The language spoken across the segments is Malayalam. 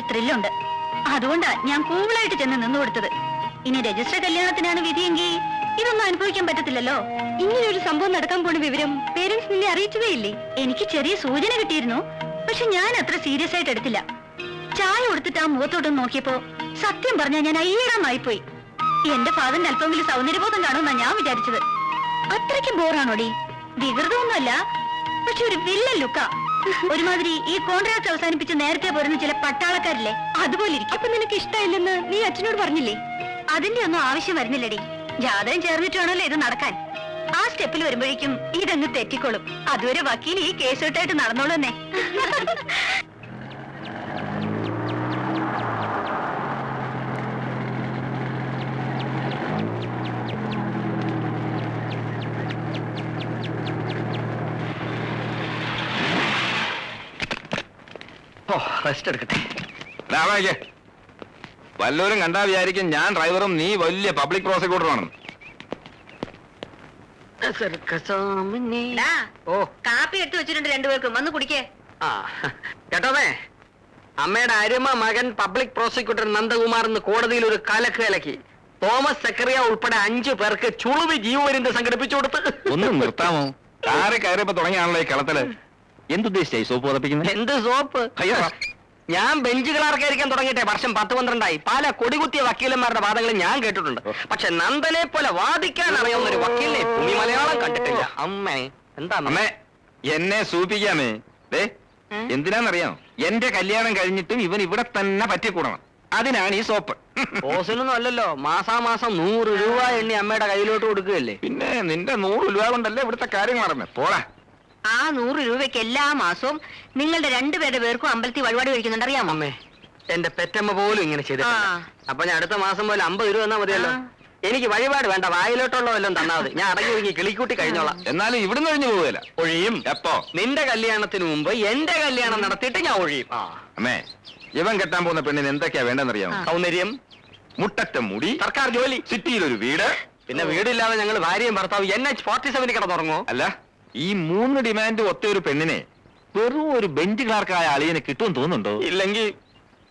ഒരു ത്രില്ലുണ്ട് അതുകൊണ്ടാ ഞാൻ കൂളായിട്ട് ചെന്ന് നിന്നു കൊടുത്തത്. ഇനി രജിസ്റ്റർ കല്യാണത്തിനാണ് വിധിയെങ്കിൽ ഇതൊന്നും അനുഭവിക്കാൻ പറ്റത്തില്ലല്ലോ. ഇങ്ങനെ ഒരു സംഭവം നടക്കാൻ പോണ വിവരം പേരൻസ് നിന്നെ അറിയിച്ചതേയില്ലേ? എനിക്ക് ചെറിയ സൂചന കിട്ടിയിരുന്നു. പക്ഷെ ഞാൻ അത്ര സീരിയസ് ആയിട്ട് എടുത്തില്ല. ചായ കൊടുത്തിട്ട് ആ മുഖത്തോട്ടൊന്ന് നോക്കിയപ്പോ സത്യം പറഞ്ഞാൽ ഞാൻ അയ്യടാമായിപ്പോയി എന്റെ ഫാദറിന്റെ അല്പമെങ്കിലും സൗന്ദര്യബോധം കാണുമെന്നാ ഞാൻ വിചാരിച്ചത്. അത്രയ്ക്ക് ബോറാണോടി വികൃതമൊന്നുമല്ല. പക്ഷെ ഒരു വില്ല ലുക്ക ഒരുമാതിരി ഈ കോൺട്രാക്ട് അവസാനിപ്പിച്ച് നേരത്തെ പോരുന്ന ചില പട്ടാളക്കാരില്ലേ? അതുപോലെ ഇരിക്കും. അപ്പൊ നിനക്ക് ഇഷ്ടമില്ലെന്ന് നീ അച്ഛനോട് പറഞ്ഞില്ലേ? അതിന്റെ ഒന്നും ആവശ്യം വരുന്നില്ലടി. ജാതകം ചേർന്നിട്ടാണല്ലോ ഇത് നടക്കാൻ. ആ സ്റ്റെപ്പിൽ വരുമ്പോഴേക്കും ഇതങ്ങ് തെറ്റിക്കോളും. അതുവരെ വക്കീൽ ഈ കേസ് വിട്ടായിട്ട് നടന്നോളൂ തന്നെ ഓ റെസ്റ്റ് എടുക്കട്ടെ. വല്ലവരും കണ്ടാ വിചാരിക്കും ഞാൻ ഡ്രൈവറും നീ വലിയ പബ്ലിക് പ്രോസിക്യൂട്ടറുമാണെന്ന് ഓ. കാപ്പി എടുത്തു വെച്ചിട്ടുണ്ട് രണ്ടുപേർക്കും വന്ന് കുടിക്കേ. ആ കേട്ടോമേ അമ്മയുടെ അരുമ മകൻ പബ്ലിക് പ്രോസിക്യൂട്ടർ നന്ദകുമാർ എന്ന് കോടതിയിൽ ഒരു കലക്ക് കലക്കി. തോമസ് സെക്രിയ ഉൾപ്പെടെ അഞ്ചു പേർക്ക് ചുളുവി ജീവപര്യന്തം സംഘടിപ്പിച്ചു കൊടുത്ത്. ഒന്ന് നിർത്താമോ? ആരെ കയറിയപ്പോ തുടങ്ങിയാണല്ലോ ഈ കളത്തിൽ. എന്തുദ്ദേശിച്ചായി സോപ്പ് പതപ്പിക്കുന്നത് എന്ത് സോപ്പ്? അയ്യോ. ഞാൻ ബെഞ്ച് ക്ലാർക്കായിരിക്കാൻ തുടങ്ങിയിട്ടേ വർഷം പത്ത് പന്ത്രണ്ടായി. പല കൊടികുത്തിയ വക്കീലന്മാരുടെ വാദങ്ങൾ ഞാൻ കേട്ടിട്ടുണ്ട്. പക്ഷെ നന്ദനെ പോലെ വാദിക്കാൻ അറിയാവുന്ന ഒരു വക്കീലിനെ ഭൂമി മലയാളം കണ്ടിട്ടില്ല. അമ്മേ എന്താ അമ്മേ? എന്നെ സൂപ്പിക്കാമേ ദേ? എന്തിനാന്നറിയാം എന്റെ കല്യാണം കഴിഞ്ഞിട്ടും ഇവൻ ഇവിടെ തന്നെ പറ്റിക്കൂടണം. അതിനാണ് ഈ സോപ്പ്. ഓസിനൊന്നും അല്ലല്ലോ. മാസാമാസം നൂറ് രൂപ എണ്ണി അമ്മയുടെ കയ്യിലോട്ട് കൊടുക്കുകയല്ലേ? പിന്നെ നിന്റെ നൂറ് രൂപ കൊണ്ടല്ലേ ഇവിടുത്തെ കാര്യം നടന്നേ? പോടാ. ആ നൂറ് രൂപയ്ക്ക് എല്ലാ മാസവും നിങ്ങളുടെ രണ്ടുപേരുടെ പേർക്കും അമ്പലത്തിൽ വഴിപാട് കഴിക്കുന്നുണ്ട്. അറിയാമോ? അമ്മേ എന്റെ പെറ്റമ്മ പോലും ഇങ്ങനെ ചെയ്തിട്ടില്ല ആ. അപ്പൊ ഞാൻ അടുത്ത മാസം പോലെ അമ്പത് രൂപ തന്നാ മതിയല്ലോ. ആ. എനിക്ക് വഴിപാട് വേണ്ട വായിലോട്ടുള്ള വല്ലതും തന്നാ മതി. ഞാൻ അടങ്ങി ഒതുങ്ങി കിളിക്കൂട്ടി കഴിഞ്ഞോളാം. എന്നാലും ഇവിടുന്ന് കഴിഞ്ഞു പോവുകയില്ല. ഒഴിയും. എപ്പോ? നിന്റെ കല്യാണത്തിന് മുമ്പ് എന്റെ കല്യാണം നടത്തിയിട്ട് ഞാൻ ഒഴിയും. ആ. അമ്മേ ഇവൻ കെട്ടാൻ പോകുന്ന പെണ്ണിന് എന്തൊക്കെയാ വേണ്ടെന്നറിയാമോ. സൗന്ദര്യം. മുട്ടറ്റം മുടി. സർക്കാർ ജോലി. സിറ്റിയിൽ ഒരു വീട്. പിന്നെ വീടില്ലാതെ ഞങ്ങൾ ഭാര്യയും ഭർത്താവും എൻ എച്ച് ഫോർട്ടി സെവനിൽ കിടന്നുറങ്ങോ അല്ല. ഈ മൂന്ന് ഡിമാൻഡ് ഒത്ത ഒരു പെണ്ണിനെ വെറും ഒരു ബെഞ്ച് ക്ലാർക്കായ അളിയന് കിട്ടുമെന്ന് തോന്നുന്നുണ്ടോ? ഇല്ലെങ്കിൽ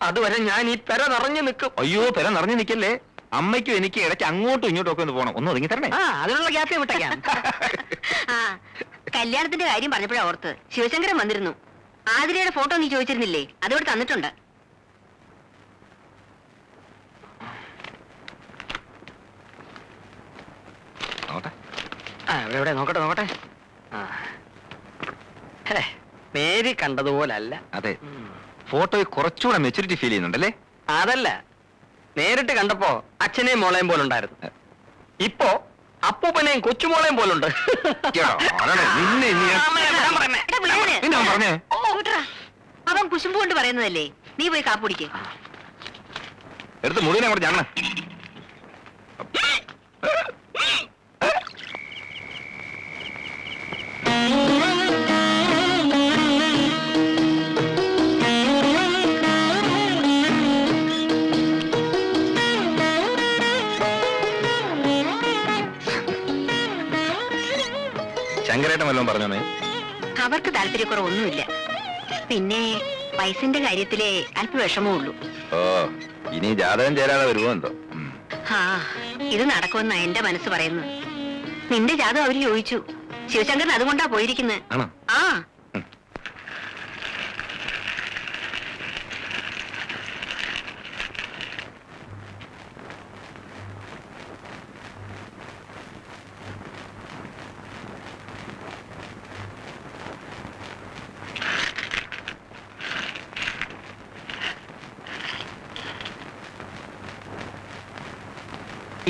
അതുവരെ ഞാൻ ഈ പെര നിറഞ്ഞു നിൽക്കും. അയ്യോ പെര നിറഞ്ഞു നിൽക്കല്ലേ? അമ്മയ്ക്കും എനിക്ക് ഇടയ്ക്ക് അങ്ങോട്ടും ഇങ്ങോട്ടും ഒക്കെ ഒന്ന് പോകണം ഒന്ന് ഒതുങ്ങി തരണേ. ആ അതിനുള്ള ഗ്യാപ്പ് വിട്ടേക്കാം. ആ കല്യാണത്തിന്റെ കാര്യം പറഞ്ഞപ്പോഴാ ഓർത്ത്. ശിവശങ്കരൻ വന്നിരുന്നു. ആതിരയുടെ ഫോട്ടോ നീ ചോദിച്ചിരുന്നില്ലേ? അതിവിടെ തന്നിട്ടുണ്ട്. നോക്കട്ടെ നോക്കട്ടെ. നേരി കണ്ടതുപോലല്ല. അതെ. ഫോട്ടോയിൽ കുറച്ചുകൂടെ മെച്ചൂരിറ്റി ഫീൽ ചെയ്യുന്നുണ്ടല്ലേ? അതല്ല. നേരിട്ട് കണ്ടപ്പോ അച്ഛനെയും മോളെയും പോലുണ്ടായിരുന്നു. ഇപ്പോ അപ്പൂപ്പനെയും കൊച്ചുമോളെയും പോലുണ്ട്. അവൻ കുശുമ്പ് കൊണ്ട് പറയുന്നതല്ലേ? നീ പോയി കാപ്പുടിക്കേ എടുത്ത് മുഴുവനെ അങ്ങോട്ട് ഞണ്ണ ശങ്കരേട്ടൻ വല്ലതും അവർക്ക് താല്പര്യക്കുറവൊന്നുമില്ല. പിന്നെ വയസ്സിന്റെ കാര്യത്തിലെ അല്പ വിഷമേ ഉള്ളൂ. ഓ ഇനി ജാതകം ചേരാതെ വരുമോ എന്തോ? ആ ഇത് നടക്കുമെന്നാ എന്റെ മനസ്സ് പറയുന്നു നിന്റെ ജാതകം അവർ ചോദിച്ചു. ശിവശങ്കരൻ അതുകൊണ്ടാ പോയിരിക്കുന്നത് ആണോ? ആ.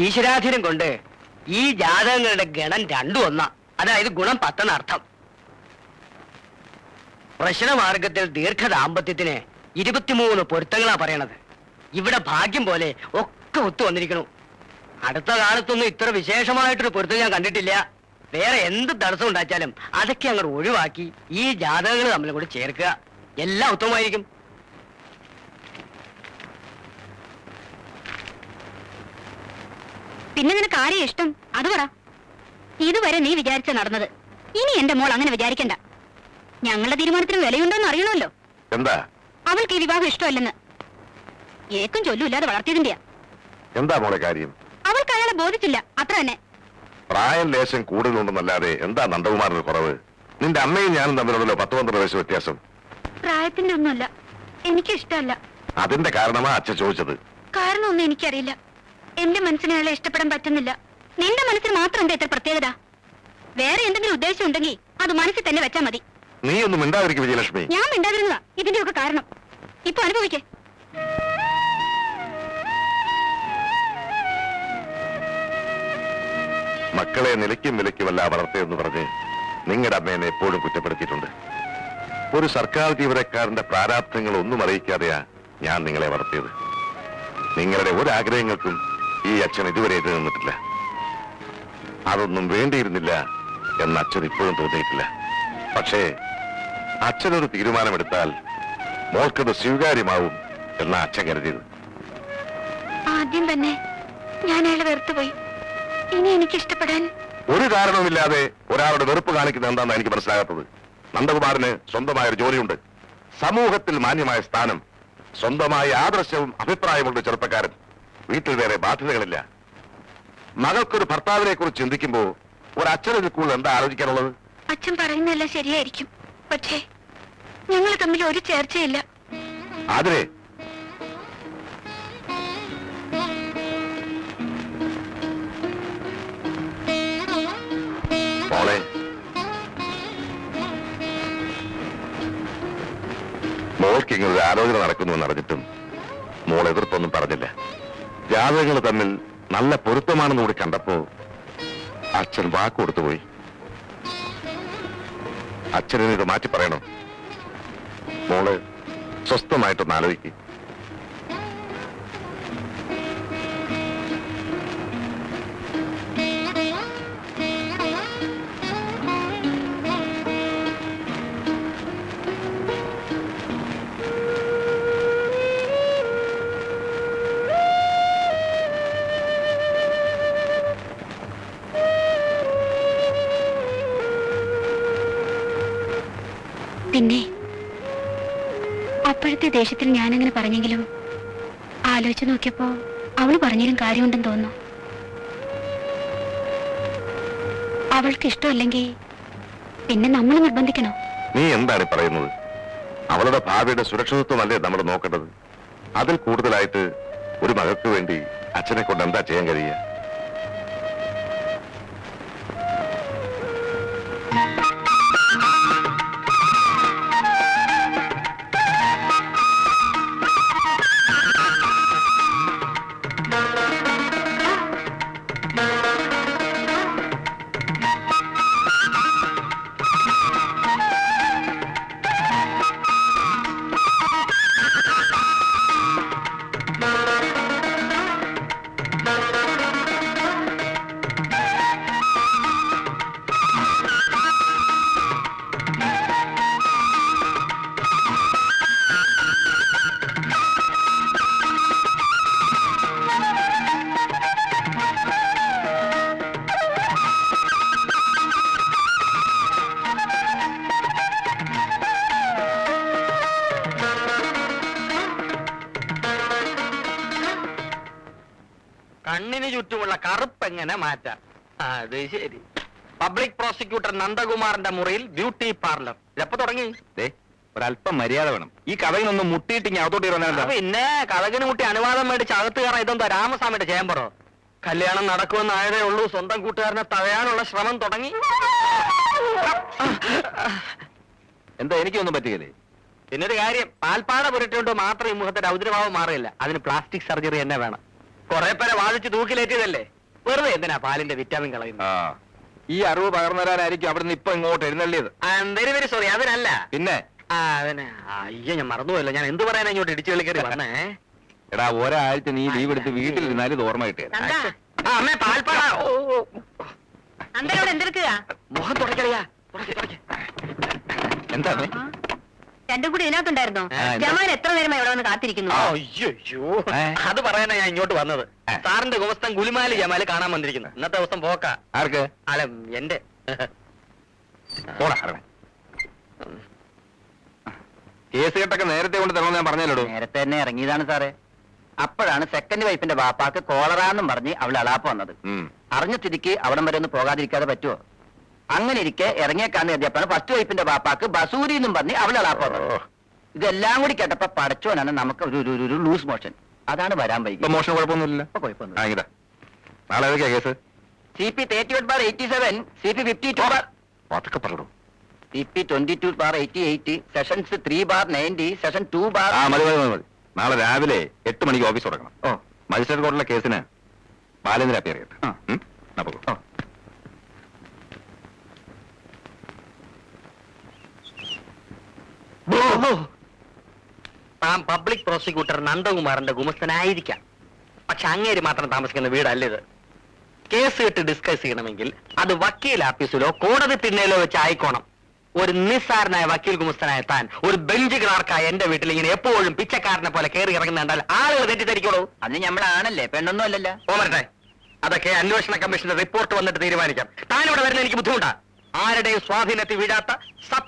ഈശ്വരാധീനം കൊണ്ട് ഈ ജാതകങ്ങളുടെ ഗണം രണ്ടും ഒന്നാ. അതായത് ഗുണം പത്തെന്നർത്ഥം പ്രശ്നമാർഗത്തിൽ ദീർഘദാമ്പത്യത്തിന് ഇരുപത്തിമൂന്ന് പൊരുത്തങ്ങളാ പറയണത്. ഇവിടെ ഭാഗ്യം പോലെ ഒക്കെ ഒത്തു വന്നിരിക്കണു. അടുത്ത കാലത്തൊന്നും ഇത്ര വിശേഷമായിട്ടൊരു പൊരുത്തം ഞാൻ കണ്ടിട്ടില്ല. വേറെ എന്ത് തടസ്സം ഉണ്ടാച്ചാലും അതൊക്കെ അങ്ങോട്ട് ഒഴിവാക്കി ഈ ജാതകങ്ങൾ തമ്മിൽ കൂടി ചേർക്കുക. എല്ലാം ഉത്തമമായിരിക്കും. പിന്നെ നിനക്ക് ആരെയും ഇഷ്ടം? അത് പറ. ഇതുവരെ നീ വിചാരിച്ച നടന്നത്. ഇനി എന്റെ മോൾ അങ്ങനെ വിചാരിക്കണ്ട. ഞങ്ങളുടെ തീരുമാനത്തിന് വിലയുണ്ടോന്ന് അറിയണമല്ലോ. എന്താ? അവൾക്ക് ഈ വിവാഹം ഇഷ്ടമല്ലെന്ന്. ഏക്കും ചൊല്ലുമില്ലാതെ വളർത്തിയതിന്റെയാ. എന്താ മോളെ കാര്യം? അവൾക്ക് അയാളെ ബോധിച്ചില്ല. അത്ര തന്നെ. പ്രായം ലേശം കൂടുതലുണ്ടെന്നല്ലാതെ എന്താ നന്ദകുമാറിന് കുറവ്? നിന്റെ അമ്മയും ഞാനും തമ്മിലുള്ള പത്ത് പന്ത്രണ്ട് വയസ്സ് വ്യത്യാസം. പ്രായത്തിന്റെ ഒന്നുമല്ല. എനിക്ക് ഇഷ്ടമല്ല അതിന്റെ കാരണമാ അച്ഛൻ ചോദിച്ചത്. കാരണമൊന്നും എനിക്കറിയില്ല. എന്റെ മനസ്സിന് അയാളെ ഇഷ്ടപ്പെടാൻ പറ്റുന്നില്ല. നിന്റെ മനസ്സിന് മാത്രം എന്താ ഇത്ര പ്രത്യേകത? വേറെ എന്തെങ്കിലും ഉദ്ദേശം ഉണ്ടെങ്കിൽ അത് മനസ്സിൽ തന്നെ വെച്ചാ മതി. നീ ഒന്നും മിണ്ടാതിരിക്കും വിജയലക്ഷ്മി. ഞാൻ മിണ്ടാതിരുന്നതാ. ഇതിന്റെയൊക്കെ കാരണം. ഇപ്പൊ അനുഭവിക്കേ. മക്കളെ നിലയ്ക്കും വിലയ്ക്കുമല്ല വളർത്തിയെന്ന് പറഞ്ഞ് നിങ്ങളുടെ അമ്മേനെ എപ്പോഴും കുറ്റപ്പെടുത്തിയിട്ടുണ്ട്. ഒരു സർക്കാർ ജീവനക്കാരന്റെ പ്രാരാബ്ധങ്ങൾ ഒന്നും അറിയിക്കാതെയാ ഞാൻ നിങ്ങളെ വളർത്തിയത്. നിങ്ങളുടെ ഒരാഗ്രഹങ്ങൾക്കും ഈ അച്ഛൻ ഇതുവരെ എതിര് നിന്നിട്ടില്ല. അതൊന്നും വേണ്ടിയിരുന്നില്ല എന്ന് അച്ഛൻ ഇപ്പോഴും തോന്നിയിട്ടില്ല. പക്ഷേ അച്ഛനൊരു തീരുമാനമെടുത്താൽ മോൾക്കത് സ്വീകാര്യമാവും എന്ന് അച്ഛൻ കരുതിയത്. ആദ്യം തന്നെ ഞാൻ അയാളെ വെറുത്തുപോയി ഇനി എനിക്ക് ഇഷ്ടപ്പെടാൻ ഒരു കാരണവുമില്ലാതെ ഒരാളുടെ വെറുപ്പ് കാണിക്കുന്നത് എന്താണെന്ന് എനിക്ക് മനസ്സിലാകാത്തത്. നന്ദകുമാറിന് സ്വന്തമായ ഒരു ജോലിയുണ്ട്. സമൂഹത്തിൽ മാന്യമായ സ്ഥാനം സ്വന്തമായ ആദർശവും അഭിപ്രായമുണ്ട് ചെറുപ്പക്കാരൻ. വീട്ടിൽ വേറെ ബാധ്യതകളില്ല. മകൾക്കൊരു ഭർത്താവിനെ കുറിച്ച് ചിന്തിക്കുമ്പോ ഒരു അച്ഛനൊരു കൂടുതൽ എന്താ ആലോചിക്കാനുള്ളത്? അച്ഛൻ പറയുന്നതെല്ലാം ശരിയായിരിക്കും. പക്ഷേ ഞങ്ങൾ തമ്മിൽ ഒരു ചേർച്ചയില്ല. അതിനെ മോളെ. മോൾക്ക് ഇങ്ങനെ ഒരു ആലോചന നടക്കുന്നു എന്നറിഞ്ഞിട്ടും മോൾ എതിർപ്പൊന്നും പറഞ്ഞില്ല. ജാതകങ്ങൾ തമ്മിൽ നല്ല പൊരുത്തമാണെന്ന് കൂടി കണ്ടപ്പോ അച്ഛൻ വാക്ക് കൊടുത്തുപോയി അച്ഛനെ ഇത് മാറ്റി പറയണം? മോൾ സ്വസ്ഥമായിട്ടൊന്ന് ആലോചിക്കും. അപ്പോഴത്തെ ദേഷ്യത്തിൽ ഞാനങ്ങനെ പറഞ്ഞെങ്കിലും ആലോചിച്ചു നോക്കിയപ്പോ അവൾ പറഞ്ഞതിലും കാര്യമുണ്ടെന്ന് തോന്നുന്നു. അവൾക്ക് ഇഷ്ടമല്ലെങ്കിൽ പിന്നെ നമ്മൾ നിർബന്ധിക്കണോ? നീ എന്താണ് പറയുന്നത്? അവളുടെ ഭാവിയുടെ സുരക്ഷിതത്വമല്ലേ നമ്മൾ നോക്കേണ്ടത്? അതിൽ കൂടുതലായിട്ട് ഒരു മകൾക്ക് വേണ്ടി അച്ഛനെ കൊണ്ട് എന്താ ചെയ്യാൻ കഴിയുക? എങ്ങനെ മാറ്റാം. അത് ശരി. പബ്ലിക് പ്രോസിക്യൂട്ടർ നന്ദകുമാറിന്റെ മുറിയിൽ ബ്യൂട്ടി പാർലർ ഇതെപ്പോ തുടങ്ങി. ഒരല്പം മര്യാദ വേണം. ഈ കഥകിനൊന്ന് മുട്ടിയിട്ട് ഞാൻ അകത്തോട്ട് ഇറങ്ങാൻ പിന്നെ കഥകിന് മുട്ടി അനുവാദം മേടിച്ച് അകത്ത് കയറാൻ ഇതെന്താ രാമസ്വാമിയുടെ ചേമ്പറോ കല്യാണം നടക്കുമെന്നായതേ ഉള്ളൂ. സ്വന്തം കൂട്ടുകാരനെ തഴയാനുള്ള ശ്രമം തുടങ്ങി. എന്താ എനിക്കൊന്നും പറ്റുകയില്ലേ പിന്നൊരു കാര്യം. പാൽപ്പാട പുരട്ടുകൊണ്ട് മാത്രം ഈ മുഖത്തെ രൗദ്രഭാവം മാറില്ല. അതിന് പ്ലാസ്റ്റിക് സർജറി തന്നെ വേണം. കുറെ പേരെ വാദിച്ച് തൂക്കിലേറ്റിയതല്ലേ? വെറുതെ എന്തിനാ പാലിന്റെ വിറ്റാമിൻ കളയുന്നത്? ആ. ഈ അറിവ് പകർന്നു തരാനായിരിക്കും അവിടുന്ന് ഇപ്പൊ ഇങ്ങോട്ട് എഴുന്നള്ളിയത്? വെരി വെരി സോറി അതിനല്ല. പിന്നെ? ആ അതിന് അയ്യോ ഞാൻ മറന്നുപോയല്ലോ. ഞാൻ എന്ത് പറയാനാ ഇങ്ങോട്ട് ഇടിച്ചു കളിക്കറി വന്നേ? എടാ ഒരാഴ്ച നീ ലീവ് എടുത്ത് വീട്ടിലിരുന്നാലും ഇത് ഓർമ്മ കിട്ടിയത് ആ അമ്മേ പാൽപ്പാട ഓ, ഓ, ഓ. അന്തരോട് എന്തെടുക്കുക? മുഖം തുടക്കറിയാ തുടക്കി എന്താ രണ്ടും കൂടി ഇതിനകത്തുണ്ടായിരുന്നോ. ആ, എന്താ? ജമാൻ എത്ര നേരമായി ഇവിടെ വന്ന് കാത്തിരിക്കുന്നു? അയ്യോ ഏ? അത് പറയാനാ ഞാൻ ഇങ്ങോട്ട് വന്നത്. ഏ. സാറിന്റെ ഗുമസ്തൻ ഗുലിമാലി ജമാൽ കാണാൻ വന്നിരിക്കുന്നു. ഇന്നത്തെ ദിവസം പോക്ക. ആർക്ക്? അല്ല എന്റെ. പോടാ ഇറങ്ങ്. കേസ് കെട്ടൊക്കെ നേരത്തെ കൊണ്ട് തരണമെന്ന് ഞാൻ പറഞ്ഞല്ലോ. നേരത്തെ തന്നെ ഇറങ്ങിയതാണ് സാറേ. അപ്പോഴാണ് സെക്കൻഡ് വൈഫിന്റെ ബാപ്പാക്ക് കോളറാന്നും പറഞ്ഞ് അവൾ അളാപ്പ് വന്നത്. അറിഞ്ഞു അറിഞ്ഞ സ്ഥിതിക്ക് അവിടം വരെ ഒന്ന് പോകാതിരിക്കാതെ പറ്റുമോ അങ്ങനെ ഇരിക്കെ ഇറങ്ങിയേക്കാന്ന് എത്തിയപ്പോഴാണ് ഫസ്റ്റ് വൈഫിന്റെ ബാപ്പാക്ക് ബസൂരി എന്നും പറഞ്ഞ് അവളെ ഇതെല്ലാം കൂടി കേട്ടപ്പോ പടച്ചോനാണ് നമുക്ക് ഒരു ഒരു- ഒരു ലൂസ് മോഷൻ അതാണ് വരാൻ ഇപ്പൊ വൈകി മോഷണം കുഴപ്പമൊന്നുമില്ല. ഇപ്പൊ കുഴപ്പമൊന്നുമില്ല. നാളെ ഏതൊക്കെയാ case C P thirty eight bar eighty seven C P fifty two bar പതുക്കെ പറയൂ C P twenty two bar eighty eight sessions three bar ninety session two bar ആ മതി മതി മതി മതി. നാളെ രാവിലെ എട്ട് മണിക്ക് ഓഫീസ് തുടങ്ങണം. ഓ. മജിസ്ട്രേറ്റ് കോർട്ടിലെ കേസിന് ബാലേന്ദ്ര. ഉം? എന്നാ പോകൂ. ഓ. താൻ പബ്ലിക് പ്രോസിക്യൂട്ടർ നന്ദകുമാറിന്റെ ഗുമസ്തനായിരിക്കാം. പക്ഷെ അങ്ങേര് മാത്രം താമസിക്കുന്ന വീടല്ല ഇത്. കേസ് കേട്ട് ഡിസ്കസ് ചെയ്യണമെങ്കിൽ അത് വക്കീൽ ആഫീസിലോ കോടതി തിണ്ണയിലോ വെച്ച് ആയിക്കോണം. ഒരു നിസ്സാരനായ വക്കീൽ ഗുമസ്തനായ താൻ ഒരു ബെഞ്ച് ക്ലാർക്കായ എന്റെ വീട്ടിൽ ഇങ്ങനെ എപ്പോഴും പിച്ചക്കാരനെ പോലെ കയറി ഇറങ്ങുന്നുണ്ടാൽ ആളുകൾ തെറ്റിദ്ധരിക്കോളൂ അത് ഞമ്മളാണല്ലേ പെണ്ണൊന്നും അല്ലല്ലോ ഓമരട്ടെ അതൊക്കെ അന്വേഷണ കമ്മീഷന്റെ റിപ്പോർട്ട് വന്നിട്ട് തീരുമാനിക്കാം. താൻ ഇവിടെ വരുന്ന എനിക്ക് ബുദ്ധിമുട്ടാ. ആരുടെയും സ്വാധീനത്തിൽ വീഴാത്ത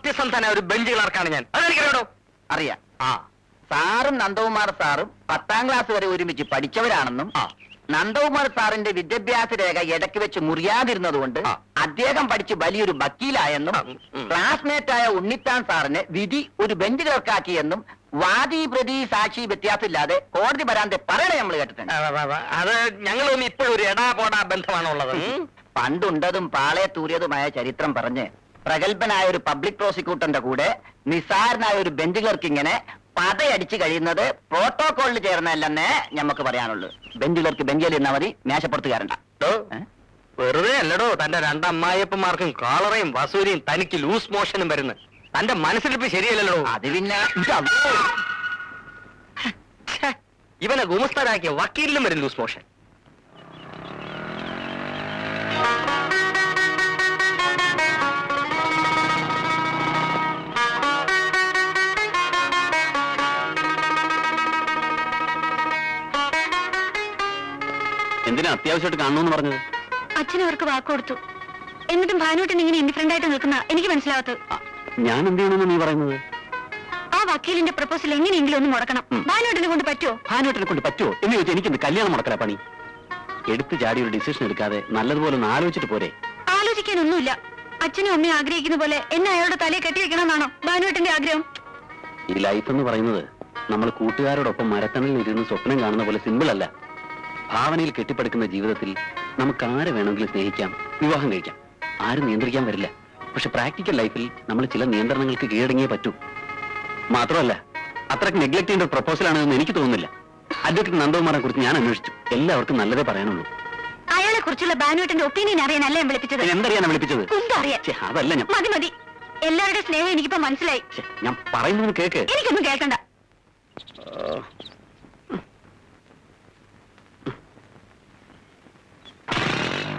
സത്യസന്ധനായ ഒരു ബെഞ്ച് ക്ലാർക്കാണ് ഞാൻ അതെനിക്കറിയോ അറിയാം ആ സാറും നന്ദകുമാർ സാറും പത്താം ക്ലാസ് വരെ ഒരുമിച്ച് പഠിച്ചവരാണെന്നും ആ. നന്ദകുമാർ സാറിന്റെ വിദ്യാഭ്യാസ രേഖ ഇടയ്ക്ക് വെച്ച് മുറിയാതിരുന്നതുകൊണ്ട് ആ. അദ്ദേഹം പഠിച്ച് വലിയൊരു വക്കീലായെന്നും ആ, ഉം. ക്ലാസ്മേറ്റായ ഉണ്ണിത്താൻ സാറിനെ വിധി ഒരു ബെഞ്ച് ക്ലർക്കാക്കിയെന്നും വാദി പ്രതി സാക്ഷി വ്യത്യാസമില്ലാതെ കോടതി വരാതെ പറയണേ നമ്മൾ കേട്ടിട്ടുണ്ട് അത് ഞങ്ങളൊന്നും ഇപ്പോഴും ഒരു എടാ പോടാ ബന്ധമാണുള്ളത് ഉം. പണ്ടുണ്ടതും പാളയെ തൂറിയതുമായ ചരിത്രം പറഞ്ഞ് പ്രഗത്ഭനായ ഒരു പബ്ലിക് പ്രോസിക്യൂട്ടറിന്റെ കൂടെ നിസാരനായ ഒരു ബെഞ്ച് ക്ലർക്ക് ഇങ്ങനെ പതയടിച്ച് കഴിയുന്നത് പ്രോട്ടോകോളിൽ ചേർന്നല്ലെന്നേ നമുക്ക് പറയാനുള്ളൂ. ബെഞ്ച് ക്ലർക്ക് ബെഞ്ചിൽ നിന്നാ മതി മേശപ്പുറത്ത് കയറണ്ട? വെറുതെ അല്ലടോ തന്റെ രണ്ടമ്മായിയപ്പന്മാർക്കും കാളറയും വസൂരിയും തനിക്ക് ലൂസ് മോഷനും വരുന്നു തന്റെ മനസ്സിലിപ്പ് ശരിയല്ലല്ലോ. അത് പിന്നെ. ഇവനെ ഗുമസ്തരാക്കിയ വക്കീലിനും വരും ലൂസ് മോഷൻ അത്യാവശ്യമായിട്ട് കാണണമെന്ന് പറഞ്ഞത്? അച്ഛൻ അവർക്ക് വാക്ക് കൊടുത്തു. എന്നിട്ടും ഭാനുവേട്ടൻ ഇങ്ങനെ ഇൻഡിഫറന്റ് ആയിട്ട് നിൽക്കുന്ന എനിക്ക് മനസ്സിലാവാത്തത്. ഞാൻ എന്ത് ചെയ്യണമെന്ന് നീ പറയുന്നത്? ആ വക്കീലിന്റെ പ്രപ്പോസൽ എങ്ങനെയെങ്കിലും ഒന്ന് മുടക്കണം. ഭാനുവേട്ടനെ കൊണ്ട് പറ്റുമോ ഭാനുവേട്ടനെ കൊണ്ട് പറ്റുമോ എന്ന് ചോദിച്ചാൽ എനിക്കെന്ത് കല്യാണം മുടക്കല പണി? എടുത്തു ചാടി ഒരു ഡിസിഷൻ എടുക്കാതെ നല്ലതുപോലെ ഒന്ന് ആലോചിച്ചിട്ട് പോരെ. ആലോചിക്കാനൊന്നുമില്ല. അച്ഛനും അമ്മയും ആഗ്രഹിക്കുന്ന പോലെ എന്നെ അയാളുടെ തലയെ കെട്ടിവെക്കണമെന്നാണോ ഭാനുവേട്ടന്റെ ആഗ്രഹം? ഈ ലൈഫ് എന്ന് പറയുന്നത് നമ്മൾ കൂട്ടുകാരോടൊപ്പം മരത്തണലിൽ ഇരുന്ന് സ്വപ്നം കാണുന്ന പോലെ സിമ്പിൾ അല്ല. ഭാവനയിൽ കെട്ടിപ്പടുക്കുന്ന ജീവിതത്തിൽ നമുക്ക് ആരെ വേണമെങ്കിലും സ്നേഹിക്കാം വിവാഹം കഴിക്കാം. ആരും നിയന്ത്രിക്കാൻ വരില്ല. പക്ഷെ പ്രാക്ടിക്കൽ ലൈഫിൽ നമ്മൾ ചില നിയന്ത്രണങ്ങൾക്ക് കീഴടങ്ങിയേ പറ്റൂ. മാത്രമല്ല അത്രയ്ക്ക് നെഗ്ലക്ട് ചെയ്യേണ്ട ഒരു പ്രപ്പോസലാണെന്ന് എനിക്ക് തോന്നുന്നില്ല. അഡ്വക്കേറ്റ് നന്ദകുമാറിനെ കുറിച്ച് ഞാൻ അന്വേഷിച്ചു. എല്ലാവർക്കും നല്ലതേ പറയാനുള്ളൂ. അയാളെ കുറിച്ചുള്ള ബാനുവേട്ടന്റെ ഒപ്പീനിയൻ അറിയാനല്ല ഞാൻ വിളിപ്പിച്ചത്? എന്തറിയാനാ വിളിപ്പിച്ചത്? ഛെ, അതല്ല ഞാൻ മതി മതി. എല്ലാവരുടെ സ്നേഹം എനിക്കിപ്പോ മനസ്സിലായി. ഛെ, ഞാൻ പറയുന്നത് കേക്ക്. എനിക്കൊന്നും കേൾക്കണ്ട.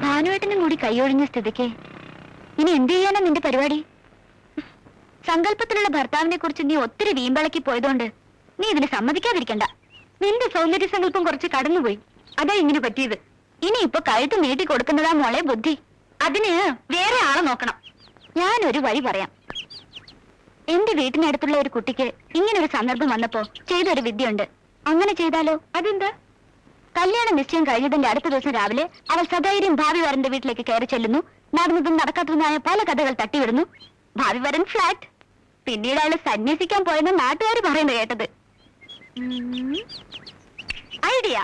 ഭാനുവേട്ടനും കൂടി കൈയൊഴിഞ്ഞ സ്ഥിതിക്ക് ഇനി എന്ത് ചെയ്യാനാ നിന്റെ പരിപാടി? സങ്കല്പത്തിലുള്ള ഭർത്താവിനെ കുറിച്ച് നീ ഒത്തിരി വീമ്പിളക്കി പോയതുകൊണ്ട് നീ ഇതിന് സമ്മതിക്കാതിരിക്കണ്ട. നിന്റെ സൗന്ദര്യ സങ്കല്പം കുറച്ച് കടന്നുപോയി. അതാ ഇങ്ങനെ പറ്റിയത്. ഇനി ഇപ്പൊ കഴുത്ത് നീട്ടി കൊടുക്കുന്നതാ മോളെ ബുദ്ധി. അതിന് വേറെ ആളെ നോക്കണം. ഞാനൊരു വഴി പറയാം. എന്റെ വീട്ടിനടുത്തുള്ള ഒരു കുട്ടിക്ക് ഇങ്ങനെ ഒരു സന്ദർഭം വന്നപ്പോ ചെയ്തൊരു വിദ്യയുണ്ട്. അങ്ങനെ ചെയ്താലോ? അതെന്താ? കല്യാണ നിശ്ചയം കഴിഞ്ഞതിന്റെ അടുത്ത ദിവസം രാവിലെ അവൾ സധൈര്യം ഭാവി വരന്റെ വീട്ടിലേക്ക് കയറി ചെല്ലുന്നു. നടന്നതും നടക്കാത്തതുമായ പല കഥകൾ തട്ടിവിടുന്നു. ഭാവി വരൻ ഫ്ലാറ്റ് പിന്നീട് അവൾ സന്യസിക്കാൻ പോയെന്ന് നാട്ടുകാർ പറയുന്നത് കേട്ടത്. ഐഡിയ.